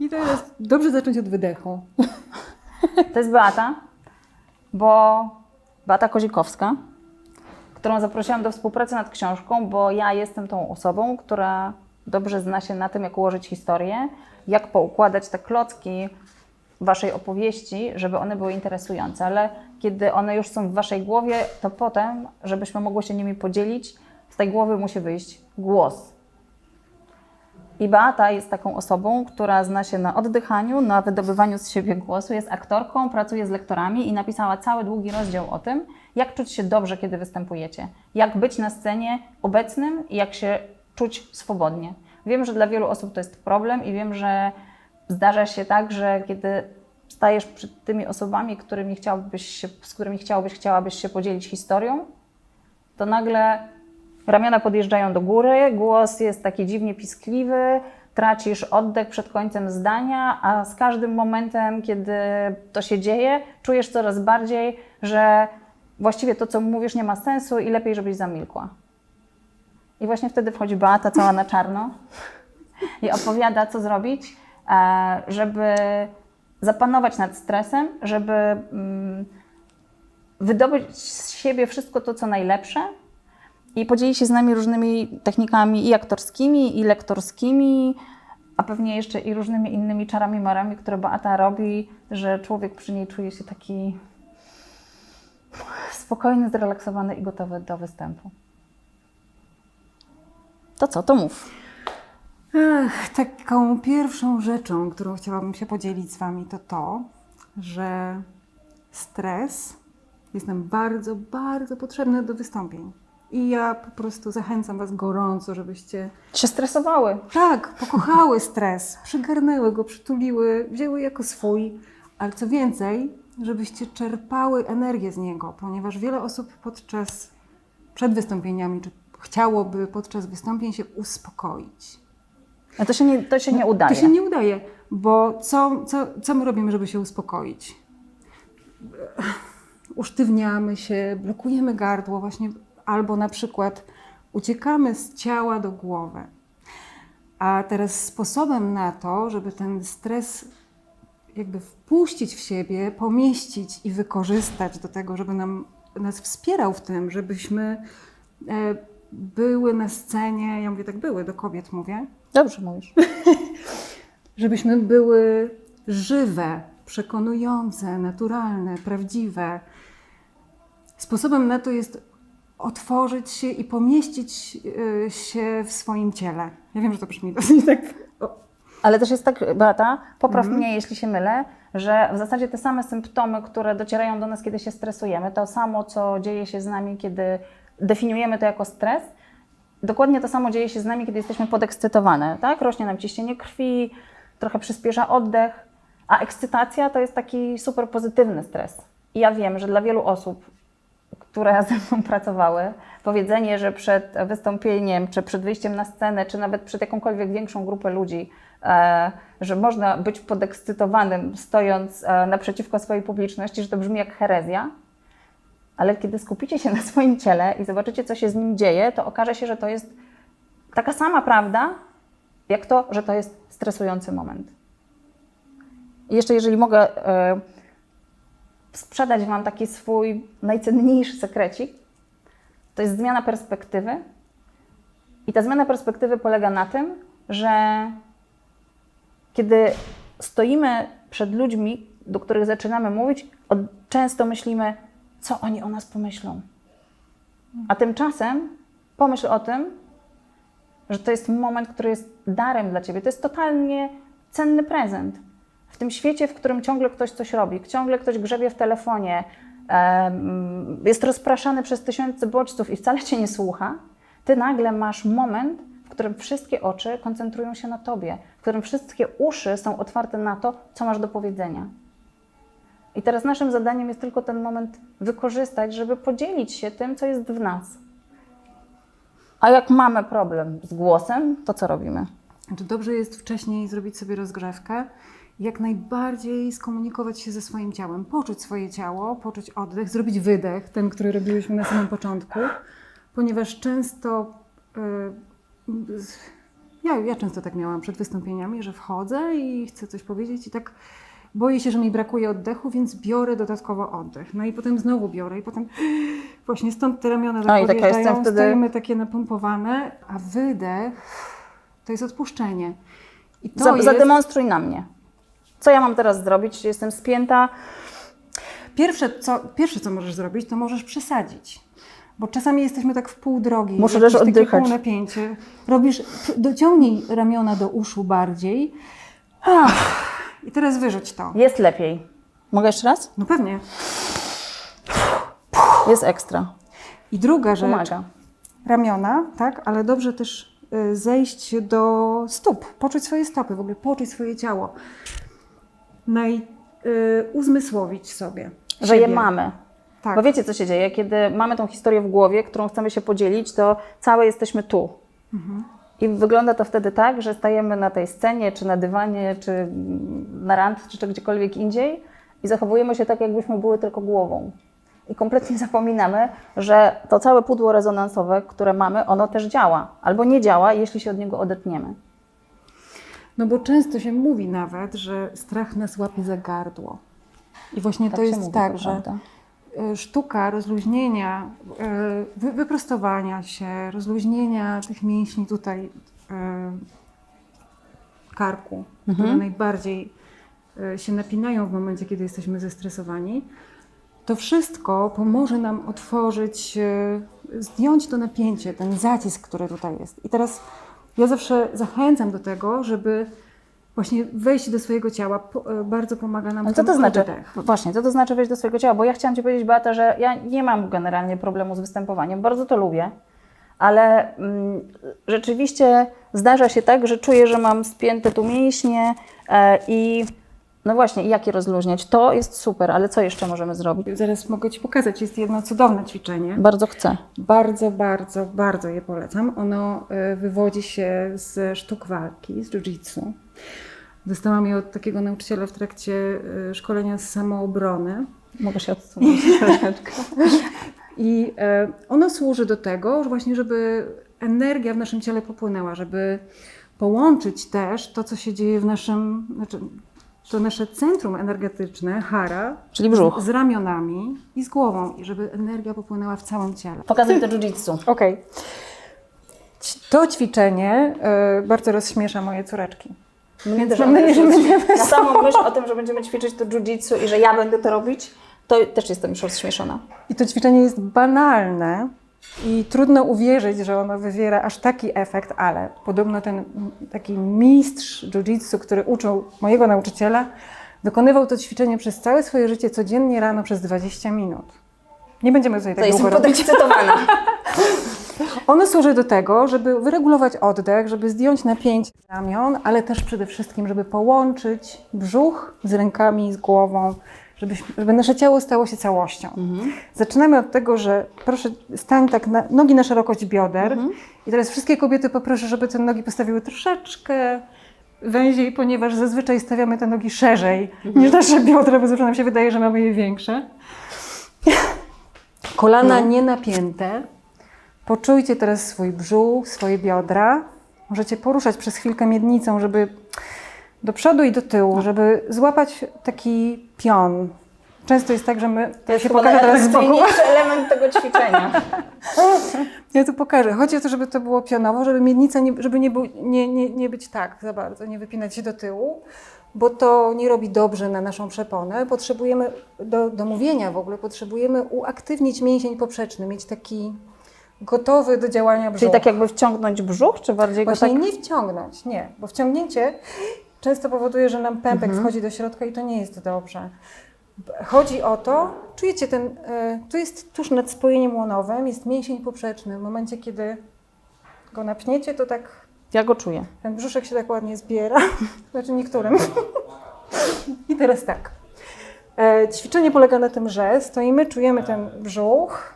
I teraz dobrze zacząć od wydechu. To jest Beata, bo Beata Kozikowska, którą zaprosiłam do współpracy nad książką, bo ja jestem tą osobą, która dobrze zna się na tym, jak ułożyć historię, jak poukładać te klocki waszej opowieści, żeby one były interesujące, ale kiedy one już są w waszej głowie, to potem, żebyśmy mogły się nimi podzielić, z tej głowy musi wyjść głos. I Beata jest taką osobą, która zna się na oddychaniu, na wydobywaniu z siebie głosu, jest aktorką, pracuje z lektorami i napisała cały długi rozdział o tym, jak czuć się dobrze, kiedy występujecie, jak być na scenie obecnym i jak się czuć swobodnie. Wiem, że dla wielu osób to jest problem i wiem, że zdarza się tak, że kiedy stajesz przed tymi osobami, którymi chciałbyś się, z którymi chciałbyś, chciałabyś się podzielić historią, to nagle ramiona podjeżdżają do góry, głos jest taki dziwnie piskliwy, tracisz oddech przed końcem zdania, a z każdym momentem, kiedy to się dzieje, czujesz coraz bardziej, że właściwie to, co mówisz, nie ma sensu i lepiej, żebyś zamilkła. I właśnie wtedy wchodzi Beata cała na czarno i opowiada, co zrobić, e, żeby zapanować nad stresem, żeby mm, wydobyć z siebie wszystko to, co najlepsze i podzieli się z nami różnymi technikami i aktorskimi, i lektorskimi, a pewnie jeszcze i różnymi innymi czarami marami, które Beata robi, że człowiek przy niej czuje się taki spokojny, zrelaksowany i gotowy do występu. To co, to mów. Ech, taką pierwszą rzeczą, którą chciałabym się podzielić z Wami, to to, że stres jest nam bardzo, bardzo potrzebny do wystąpień. I ja po prostu zachęcam Was gorąco, żebyście Się stresowały. tak pokochały stres, przygarnęły go, przytuliły, wzięły jako swój, ale co więcej, żebyście czerpały energię z niego, ponieważ wiele osób podczas, przed wystąpieniami, czy chciałoby podczas wystąpień się uspokoić. A to się nie, to się nie udaje. To się nie udaje, bo co, co, co my robimy, żeby się uspokoić? Usztywniamy się, blokujemy gardło, właśnie, albo na przykład uciekamy z ciała do głowy. A teraz sposobem na to, żeby ten stres jakby wpuścić w siebie, pomieścić i wykorzystać do tego, żeby nam, nas wspierał w tym, żebyśmy e, były na scenie, ja mówię tak były, do kobiet mówię, Dobrze mówisz. żebyśmy były żywe, przekonujące, naturalne, prawdziwe. Sposobem na to jest otworzyć się i pomieścić y, się w swoim ciele. Ja wiem, że to brzmi dosyć tak. O, Ale też jest tak, Beata, popraw Mhm. mnie, jeśli się mylę, że w zasadzie te same symptomy, które docierają do nas, kiedy się stresujemy, to samo, co dzieje się z nami, kiedy definiujemy to jako stres, dokładnie to samo dzieje się z nami, kiedy jesteśmy podekscytowane, tak? Rośnie nam ciśnienie krwi, trochę przyspiesza oddech, a ekscytacja to jest taki super pozytywny stres. I ja wiem, że dla wielu osób, które ze mną pracowały, powiedzenie, że przed wystąpieniem, czy przed wyjściem na scenę, czy nawet przed jakąkolwiek większą grupę ludzi, e, że można być podekscytowanym, stojąc e, naprzeciwko swojej publiczności, że to brzmi jak herezja. Ale kiedy skupicie się na swoim ciele i zobaczycie, co się z nim dzieje, to okaże się, że to jest taka sama prawda, jak to, że to jest stresujący moment. I jeszcze, jeżeli mogę e, sprzedać Wam taki swój najcenniejszy sekrecik, to jest zmiana perspektywy. I ta zmiana perspektywy polega na tym, że kiedy stoimy przed ludźmi, do których zaczynamy mówić, często myślimy, co oni o nas pomyślą. A tymczasem pomyśl o tym, że to jest moment, który jest darem dla ciebie. To jest totalnie cenny prezent. W tym świecie, w którym ciągle ktoś coś robi, ciągle ktoś grzebie w telefonie, jest rozpraszany przez tysiące bodźców i wcale cię nie słucha, ty nagle masz moment, w którym wszystkie oczy koncentrują się na tobie, w którym wszystkie uszy są otwarte na to, co masz do powiedzenia. I teraz naszym zadaniem jest tylko ten moment wykorzystać, żeby podzielić się tym, co jest w nas. A jak mamy problem z głosem, to co robimy? Dobrze jest wcześniej zrobić sobie rozgrzewkę, jak najbardziej skomunikować się ze swoim ciałem, poczuć swoje ciało, poczuć oddech, zrobić wydech, ten, który robiłyśmy na samym początku, ponieważ często, z- Ja, ja często tak miałam przed wystąpieniami, że wchodzę i chcę coś powiedzieć i tak boję się, że mi brakuje oddechu, więc biorę dodatkowo oddech. No i potem znowu biorę i potem właśnie stąd te ramiona jestem wtedy- stoimy takie napompowane, a wydech to jest odpuszczenie. I to Za, jest... Zademonstruj na mnie. Co ja mam teraz zrobić? Jestem spięta. Pierwsze co, pierwsze, co możesz zrobić, to możesz przesadzić. Bo czasami jesteśmy tak w pół drogi. Muszę też takie oddychać. Pół napięcie. Robisz, dociągnij ramiona do uszu bardziej. Ach, I teraz wyrzuć to. Jest lepiej. Mogę jeszcze raz? No pewnie. Jest ekstra. I druga rzecz, Pomaga. ramiona, tak, ale dobrze też y, zejść do stóp, poczuć swoje stopy, w ogóle poczuć swoje ciało. Naj, y, uzmysłowić sobie. Że je siebie. mamy. Tak. Bo wiecie, co się dzieje? Kiedy mamy tą historię w głowie, którą chcemy się podzielić, to całe jesteśmy tu. Mhm. I wygląda to wtedy tak, że stajemy na tej scenie, czy na dywanie, czy na randce, czy gdziekolwiek indziej i zachowujemy się tak, jakbyśmy były tylko głową. I kompletnie zapominamy, że to całe pudło rezonansowe, które mamy, ono też działa. Albo nie działa, jeśli się od niego odetniemy. No bo często się mówi nawet, że strach nas łapie za gardło. I właśnie Tak to jest mówi, tak, to że y, sztuka rozluźnienia, wy, wyprostowania się, rozluźnienia tych mięśni tutaj y, karku, które najbardziej się napinają w momencie, kiedy jesteśmy zestresowani, to wszystko pomoże nam otworzyć, zdjąć to napięcie, ten zacisk, który tutaj jest. I teraz ja zawsze zachęcam do tego, żeby właśnie wejść do swojego ciała. Y, bardzo pomaga nam Ale co to znaczy? oddech. Właśnie, co to znaczy wejść do swojego ciała? Bo ja chciałam Ci powiedzieć, Beata, że ja nie mam generalnie problemu z występowaniem, bardzo to lubię, ale mm, rzeczywiście zdarza się tak, że czuję, że mam spięte tu mięśnie e, i no właśnie, i jak je rozluźniać? To jest super, ale co jeszcze możemy zrobić? Zaraz mogę Ci pokazać. Jest jedno cudowne ćwiczenie. Bardzo chcę. Bardzo, bardzo, bardzo je polecam. Ono y, wywodzi się z sztuk walki, z jiu-jitsu. Dostałam je od takiego nauczyciela w trakcie y, szkolenia z samoobrony. Mogę się odsunąć troszeczkę. I e, ono służy do tego, że właśnie, żeby energia w naszym ciele popłynęła, żeby połączyć też to, co się dzieje w naszym, znaczy to nasze centrum energetyczne, hara, Czyli brzuch. z ramionami i z głową, i żeby energia popłynęła w całym ciele. Pokazuj to jiu-jitsu. Okej. To ćwiczenie y, bardzo rozśmiesza moje córeczki. Mnie też mam nadzieję, że będziemy Na samą myśl o tym, że będziemy ćwiczyć to jiu-jitsu i że ja będę to robić, to też jestem już rozśmieszona. I to ćwiczenie jest banalne i trudno uwierzyć, że ono wywiera aż taki efekt, ale podobno ten taki mistrz jiu-jitsu, który uczył mojego nauczyciela, dokonywał to ćwiczenie przez całe swoje życie codziennie rano przez 20 minut. Nie będziemy tutaj To tak długo robić. podekscytowana. Ono służy do tego, żeby wyregulować oddech, żeby zdjąć napięcie z ramion, ale też przede wszystkim, żeby połączyć brzuch z rękami, z głową, żeby, żeby nasze ciało stało się całością. Zaczynamy od tego, że proszę stań tak na, nogi na szerokość bioder i teraz wszystkie kobiety poproszę, żeby te nogi postawiły troszeczkę węziej, ponieważ zazwyczaj stawiamy te nogi szerzej niż nasze biodra, bo zawsze nam się wydaje, że mamy je większe. Kolana nie napięte. Poczujcie teraz swój brzuch, swoje biodra. Możecie poruszać przez chwilkę miednicą, żeby do przodu i do tyłu, żeby złapać taki pion. Często jest tak, że my. To jest się pokażę teraz z boku. element tego ćwiczenia. Ja tu pokażę. Chodzi o to, żeby to było pionowo, żeby miednica, nie, żeby nie, był, nie, nie, nie być tak za bardzo, nie wypinać się do tyłu, bo to nie robi dobrze na naszą przeponę. Potrzebujemy, do, do mówienia w ogóle, potrzebujemy uaktywnić mięsień poprzeczny, mieć taki gotowy do działania brzuch. Czyli tak jakby wciągnąć brzuch, czy bardziej go Właśnie tak... nie wciągnąć, nie, bo wciągnięcie często powoduje, że nam pępek wchodzi do środka i to nie jest dobrze. Chodzi o to, czujecie ten, y, tu jest tuż nad spojeniem łonowym, jest mięsień poprzeczny. W momencie, kiedy go napniecie, to tak Ja go czuję. ten brzuszek się tak ładnie zbiera, znaczy niektórym. I teraz tak. E, ćwiczenie polega na tym, że stoimy, czujemy ten brzuch.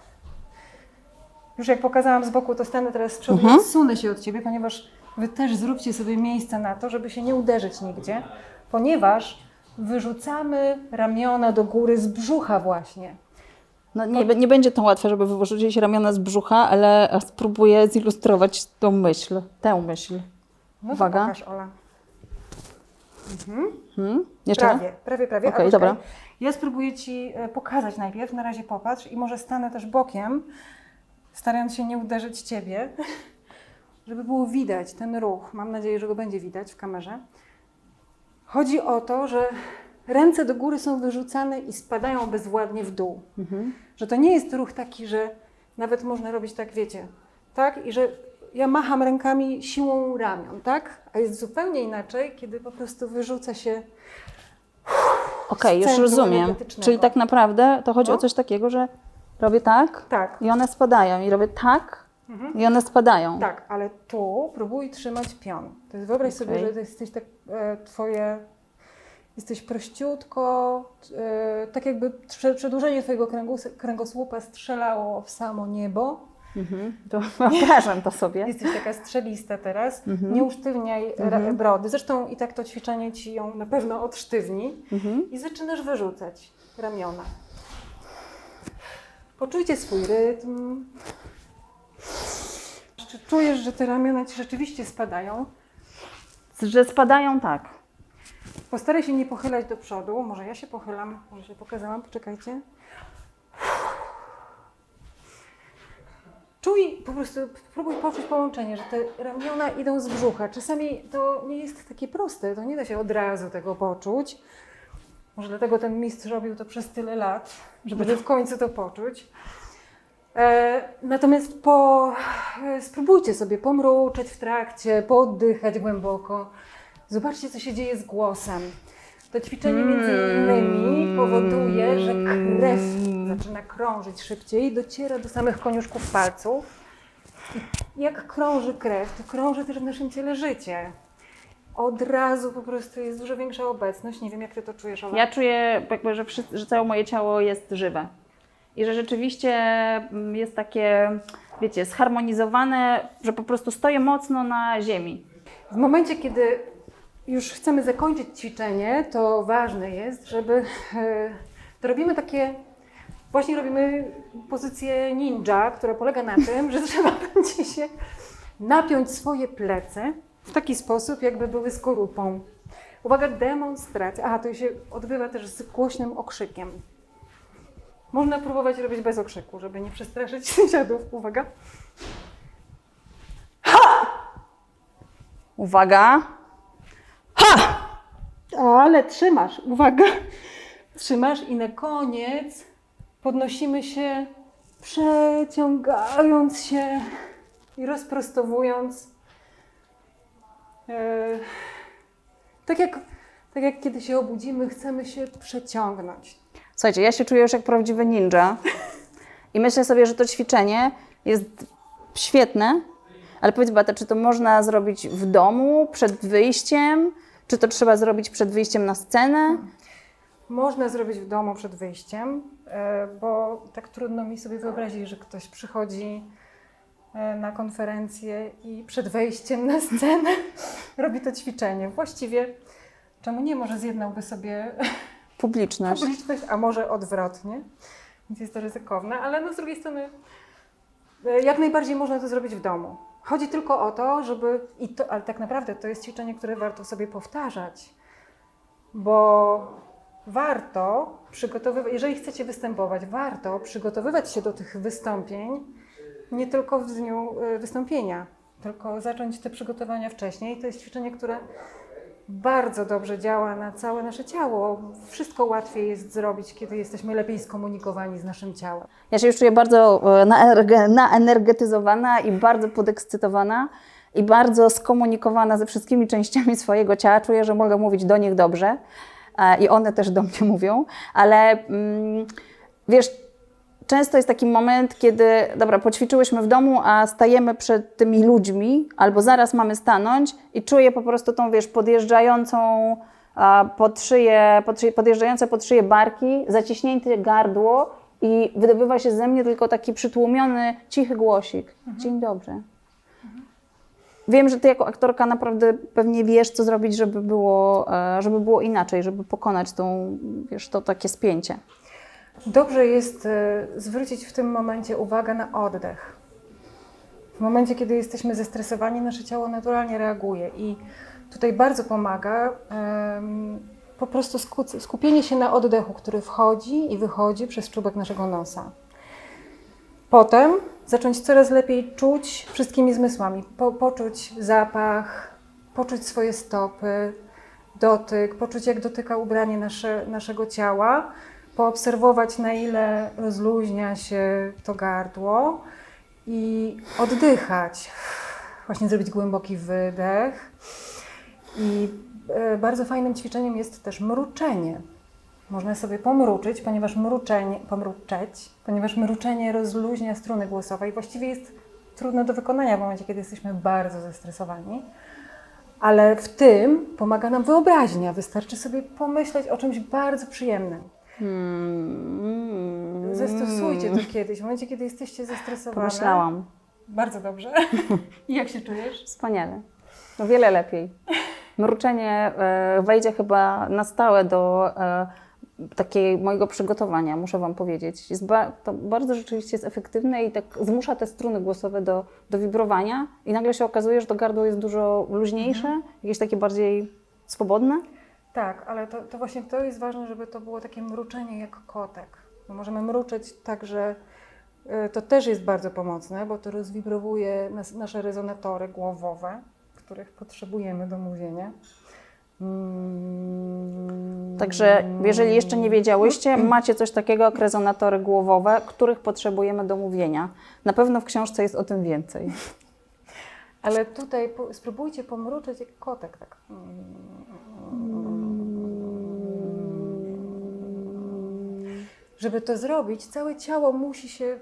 Już jak pokazałam z boku, to stanę teraz z przodu i odsunę się od Ciebie, ponieważ Wy też zróbcie sobie miejsce na to, żeby się nie uderzyć nigdzie, ponieważ wyrzucamy ramiona do góry z brzucha właśnie. No nie, nie będzie to łatwe, żeby wyrzucić ramiona z brzucha, ale spróbuję zilustrować tą myśl, tę myśl. No Uwaga. pokaż, Ola. Hmm? Jeszcze? Prawie, prawie, prawie. Okej, poczekaj, dobra. Ja spróbuję Ci e, pokazać najpierw, na razie popatrz i może stanę też bokiem, starając się nie uderzyć Ciebie, żeby było widać ten ruch. Mam nadzieję, że go będzie widać w kamerze. Chodzi o to, że ręce do góry są wyrzucane i spadają bezwładnie w dół. Mhm. Że to nie jest ruch taki, że nawet można robić tak, wiecie, tak? I że ja macham rękami siłą ramion, tak? A jest zupełnie inaczej, kiedy po prostu wyrzuca się Okej, już centrum rozumiem. Czyli tak naprawdę to chodzi No. o coś takiego, że robię tak tak, i one spadają. I robię tak i one spadają. tak, ale tu próbuj trzymać pion. To jest, wyobraź sobie, Okej. że jesteś tak, e, twoje, jesteś prościutko, e, tak jakby prze- przedłużenie twojego kręgus- kręgosłupa strzelało w samo niebo. Mhm. To wyobrażam to sobie. Jesteś taka strzelista teraz, Mhm. nie usztywniaj ra- brody. Zresztą i tak to ćwiczenie ci ją na pewno odsztywni. Mhm. I zaczynasz wyrzucać ramiona. Poczujcie swój rytm. Czy czujesz, że te ramiona ci rzeczywiście spadają? Że spadają tak. Postaraj się nie pochylać do przodu. Może ja się pochylam, może się pokazałam, poczekajcie. Czuj, po prostu próbuj poczuć połączenie, że te ramiona idą z brzucha. Czasami to nie jest takie proste, to nie da się od razu tego poczuć. Może dlatego ten mistrz robił to przez tyle lat, żeby w końcu to poczuć. E, natomiast po, e, spróbujcie sobie pomruczeć w trakcie, pooddychać głęboko. Zobaczcie, co się dzieje z głosem. To ćwiczenie między innymi powoduje, że krew zaczyna krążyć szybciej, dociera do samych koniuszków palców. I jak krąży krew, to krąży też w naszym ciele życie. Od razu po prostu jest dużo większa obecność. Nie wiem, jak ty to czujesz, Ola. Ja czuję, jakby, że, wszy- że całe moje ciało jest żywe. I że rzeczywiście mm, jest takie, wiecie, zharmonizowane, że po prostu stoję mocno na ziemi. W momencie, kiedy już chcemy zakończyć ćwiczenie, to ważne jest, żeby e, to robimy takie, właśnie robimy pozycję ninja, która polega na tym, że trzeba będzie się napiąć swoje plece w taki sposób, jakby były skorupą. Uwaga, demonstracja. Aha, to się odbywa też z głośnym okrzykiem. Można próbować robić bez okrzyku, żeby nie przestraszyć sąsiadów. Uwaga. Uwaga. Ale trzymasz, uwaga. Trzymasz i na koniec podnosimy się, przeciągając się i rozprostowując. E, tak, jak, tak jak kiedy się obudzimy, chcemy się przeciągnąć. Słuchajcie, ja się czuję już jak prawdziwy ninja i myślę sobie, że to ćwiczenie jest świetne, ale powiedz Bata, czy to można zrobić w domu, przed wyjściem, czy to trzeba zrobić przed wyjściem na scenę? Można zrobić w domu przed wyjściem, e, bo tak trudno mi sobie wyobrazić, że ktoś przychodzi e, na konferencję i przed wejściem na scenę robi to ćwiczenie. Właściwie, czemu nie? Może zjednałby sobie Publiczność. publiczność, a może odwrotnie, więc jest to ryzykowne, ale no z drugiej strony e, jak najbardziej można to zrobić w domu. Chodzi tylko o to, żeby, i to, ale tak naprawdę to jest ćwiczenie, które warto sobie powtarzać, bo warto przygotowywać, jeżeli chcecie występować, warto przygotowywać się do tych wystąpień nie tylko w dniu e, wystąpienia, tylko zacząć te przygotowania wcześniej. To jest ćwiczenie, które bardzo dobrze działa na całe nasze ciało. Wszystko łatwiej jest zrobić, kiedy jesteśmy lepiej skomunikowani z naszym ciałem. Ja się już czuję bardzo e, naenergetyzowana i bardzo podekscytowana i bardzo skomunikowana ze wszystkimi częściami swojego ciała. Czuję, że mogę mówić do nich dobrze e, i one też do mnie mówią, ale mm, wiesz, często jest taki moment, kiedy, dobra, poćwiczyłyśmy w domu, a stajemy przed tymi ludźmi, albo zaraz mamy stanąć i czuję po prostu tą, wiesz, podjeżdżającą pod szyję, pod szyję, podjeżdżające pod szyję barki, zaciśnięte gardło i wydobywa się ze mnie tylko taki przytłumiony, cichy głosik. Dzień dobry. Wiem, że ty jako aktorka naprawdę pewnie wiesz, co zrobić, żeby było, e, żeby było inaczej, żeby pokonać tą, wiesz, to takie spięcie. Dobrze jest e, zwrócić w tym momencie uwagę na oddech. W momencie, kiedy jesteśmy zestresowani, nasze ciało naturalnie reaguje i tutaj bardzo pomaga po prostu sku- skupienie się na oddechu, który wchodzi i wychodzi przez czubek naszego nosa. Potem zacząć coraz lepiej czuć wszystkimi zmysłami. Po, poczuć zapach, poczuć swoje stopy, dotyk, poczuć jak dotyka ubranie nasze, naszego ciała, poobserwować na ile rozluźnia się to gardło i oddychać. Właśnie zrobić głęboki wydech. I e, bardzo fajnym ćwiczeniem jest też mruczenie. Można sobie pomruczyć, ponieważ mruczenie, pomruczeć, ponieważ mruczenie rozluźnia struny głosowe i właściwie jest trudne do wykonania w momencie, kiedy jesteśmy bardzo zestresowani. Ale w tym pomaga nam wyobraźnia. Wystarczy sobie pomyśleć o czymś bardzo przyjemnym. Hmm. Zastosujcie to kiedyś, w momencie, kiedy jesteście zestresowane. Pomyślałam. Bardzo dobrze. I jak się czujesz? Wspaniale. No wiele lepiej. Mruczenie e, wejdzie chyba na stałe do e, takiej mojego przygotowania, muszę Wam powiedzieć. Jest ba- to bardzo rzeczywiście jest efektywne i tak zmusza te struny głosowe do, do wibrowania i nagle się okazuje, że to gardło jest dużo luźniejsze, jakieś takie bardziej swobodne. Tak, ale to, to właśnie to jest ważne, żeby to było takie mruczenie jak kotek. My możemy mruczeć tak, że y, to też jest bardzo pomocne, bo to rozwibrowuje nas, nasze rezonatory głowowe, których potrzebujemy do mówienia. Mm. Także jeżeli jeszcze nie wiedziałyście, macie coś takiego jak rezonatory głowowe, których potrzebujemy do mówienia. Na pewno w książce jest o tym więcej. Ale tutaj spróbujcie pomruczeć jak kotek. Tak. Żeby to zrobić, całe ciało musi się.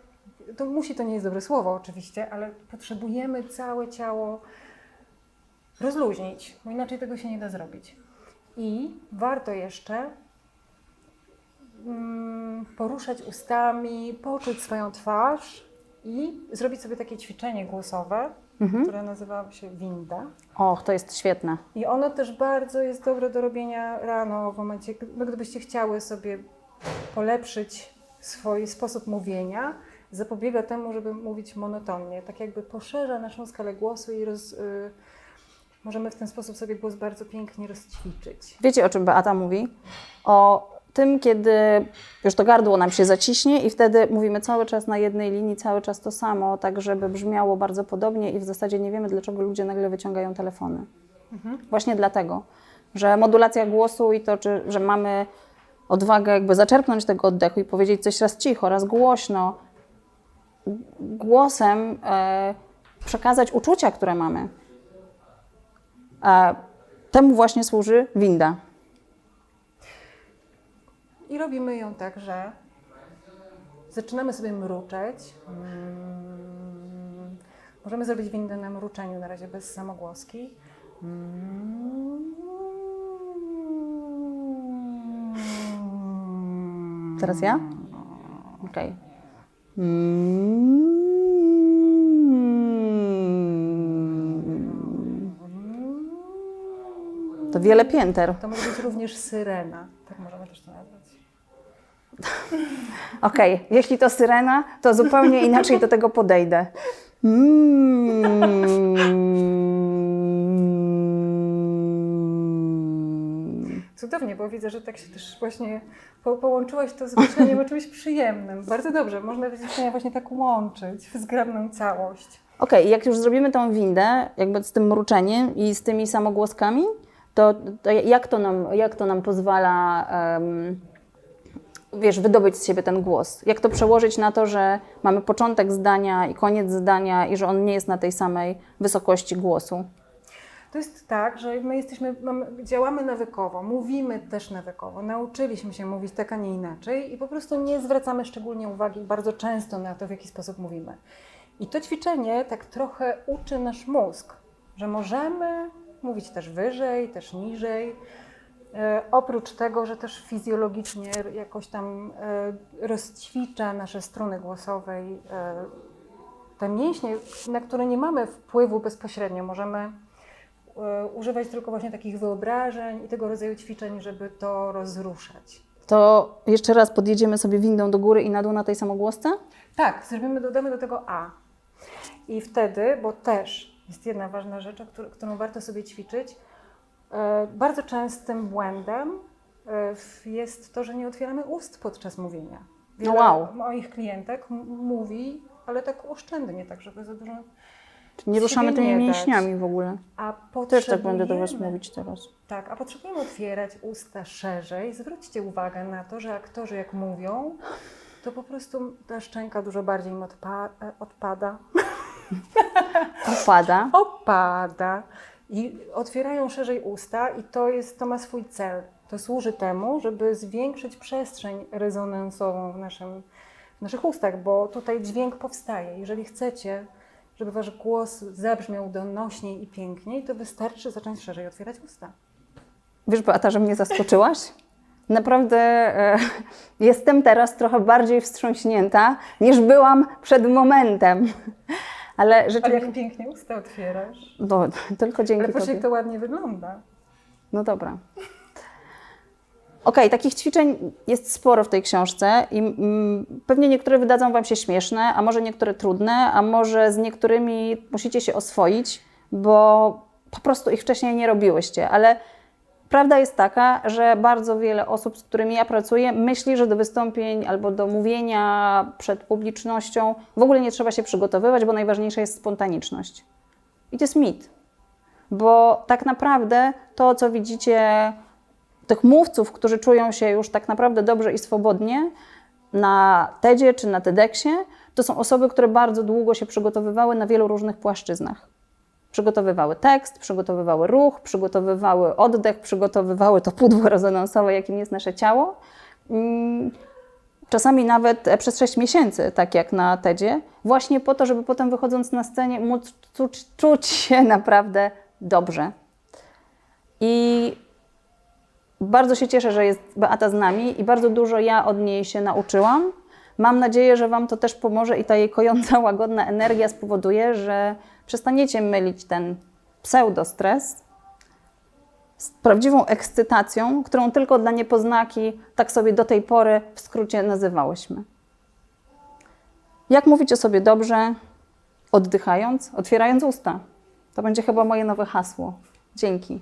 To musi to nie jest dobre słowo oczywiście, ale potrzebujemy całe ciało rozluźnić, bo inaczej tego się nie da zrobić. I warto jeszcze mm, poruszać ustami, poczuć swoją twarz i zrobić sobie takie ćwiczenie głosowe, które nazywa się winda. Och, to jest świetne. I ono też bardzo jest dobre do robienia rano, w momencie, gdybyście chciały sobie polepszyć swój sposób mówienia, zapobiega temu, żeby mówić monotonnie. Tak jakby poszerza naszą skalę głosu i roz, y, możemy w ten sposób sobie głos bardzo pięknie rozćwiczyć. Wiecie, o czym Beata mówi? O tym, kiedy już to gardło nam się zaciśnie i wtedy mówimy cały czas na jednej linii, cały czas to samo, tak żeby brzmiało bardzo podobnie i w zasadzie nie wiemy, dlaczego ludzie nagle wyciągają telefony. Właśnie dlatego, że modulacja głosu i to, czy, że mamy odwagę jakby zaczerpnąć tego oddechu i powiedzieć coś raz cicho, raz głośno, głosem e, przekazać uczucia, które mamy. E, temu właśnie służy winda. I robimy ją tak, że zaczynamy sobie mruczeć. Mm. Możemy zrobić windę na mruczeniu, na razie bez samogłoski. Mm. Teraz ja? Okej. To wiele pięter. To może być również syrena. Tak możemy też to nazwać. Okej, jeśli to syrena, to zupełnie inaczej do tego podejdę. Mm. Cudownie, bo widzę, że tak się też właśnie po, połączyłaś to z myśleniem o czymś przyjemnym. Bardzo dobrze, można te ćwiczenia właśnie tak łączyć w zgrabną całość. Okej, jak już zrobimy tą windę, jakby z tym mruczeniem i z tymi samogłoskami, to, to jak, to nam, jak to nam pozwala, em, wiesz, wydobyć z siebie ten głos? Jak to przełożyć na to, że mamy początek zdania i koniec zdania i że on nie jest na tej samej wysokości głosu? To jest tak, że my jesteśmy, mamy, działamy nawykowo, mówimy też nawykowo, nauczyliśmy się mówić tak, a nie inaczej i po prostu nie zwracamy szczególnie uwagi bardzo często na to, w jaki sposób mówimy. I to ćwiczenie tak trochę uczy nasz mózg, że możemy mówić też wyżej, też niżej. E, oprócz tego, że też fizjologicznie jakoś tam e, rozćwicza nasze struny głosowe i e, te mięśnie, na które nie mamy wpływu bezpośrednio, możemy używać tylko właśnie takich wyobrażeń i tego rodzaju ćwiczeń, żeby to rozruszać. To jeszcze raz podjedziemy sobie windą do góry i na dół na tej samogłosce? Tak, zrobimy, dodamy do tego A. I wtedy, bo też jest jedna ważna rzecz, którą warto sobie ćwiczyć, e, bardzo częstym błędem e, jest to, że nie otwieramy ust podczas mówienia. Wiele No wow. moich klientek mówi, ale tak oszczędnie, tak żeby za dużo... Nie ruszamy tymi dać. mięśniami w ogóle. A Też tak będę do Was mówić teraz. Tak, a potrzebujemy otwierać usta szerzej. Zwróćcie uwagę na to, że aktorzy jak mówią, to po prostu ta szczęka dużo bardziej im odpa- e, odpada. Opada. Opada. I otwierają szerzej usta i to, jest, to ma swój cel. To służy temu, żeby zwiększyć przestrzeń rezonansową w, naszym, w naszych ustach, bo tutaj dźwięk powstaje. Jeżeli chcecie, żeby wasz głos zabrzmiał donośniej i piękniej, to wystarczy zacząć szerzej otwierać usta. Wiesz, Beata, że mnie zaskoczyłaś? Naprawdę e, jestem teraz trochę bardziej wstrząśnięta niż byłam przed momentem. Ale Ale rzeczywiście. jak pięknie usta otwierasz. No, tylko dzięki Ale patrz, Tobie. jak to ładnie wygląda. No dobra. Okej, takich ćwiczeń jest sporo w tej książce i mm, pewnie niektóre wydadzą Wam się śmieszne, a może niektóre trudne, a może z niektórymi musicie się oswoić, bo po prostu ich wcześniej nie robiłyście, ale prawda jest taka, że bardzo wiele osób, z którymi ja pracuję, myśli, że do wystąpień albo do mówienia przed publicznością w ogóle nie trzeba się przygotowywać, bo najważniejsza jest spontaniczność. I to jest mit bo tak naprawdę to, co widzicie, tych mówców, którzy czują się już tak naprawdę dobrze i swobodnie na TEDzie czy na TEDxie, to są osoby, które bardzo długo się przygotowywały na wielu różnych płaszczyznach. Przygotowywały tekst, przygotowywały ruch, przygotowywały oddech, przygotowywały to pudło rezonansowe, jakim jest nasze ciało. Mm, Czasami nawet e, przez 6 miesięcy, tak jak na TEDzie, właśnie po to, żeby potem wychodząc na scenie móc czuć, czuć się naprawdę dobrze. Bardzo się cieszę, że jest Beata z nami i bardzo dużo ja od niej się nauczyłam. Mam nadzieję, że Wam to też pomoże i ta jej kojąca, łagodna energia spowoduje, że przestaniecie mylić ten pseudostres z prawdziwą ekscytacją, którą tylko dla niepoznaki tak sobie do tej pory w skrócie nazywałyśmy. Jak mówić o sobie dobrze, oddychając, otwierając usta? To będzie chyba moje nowe hasło. Dzięki.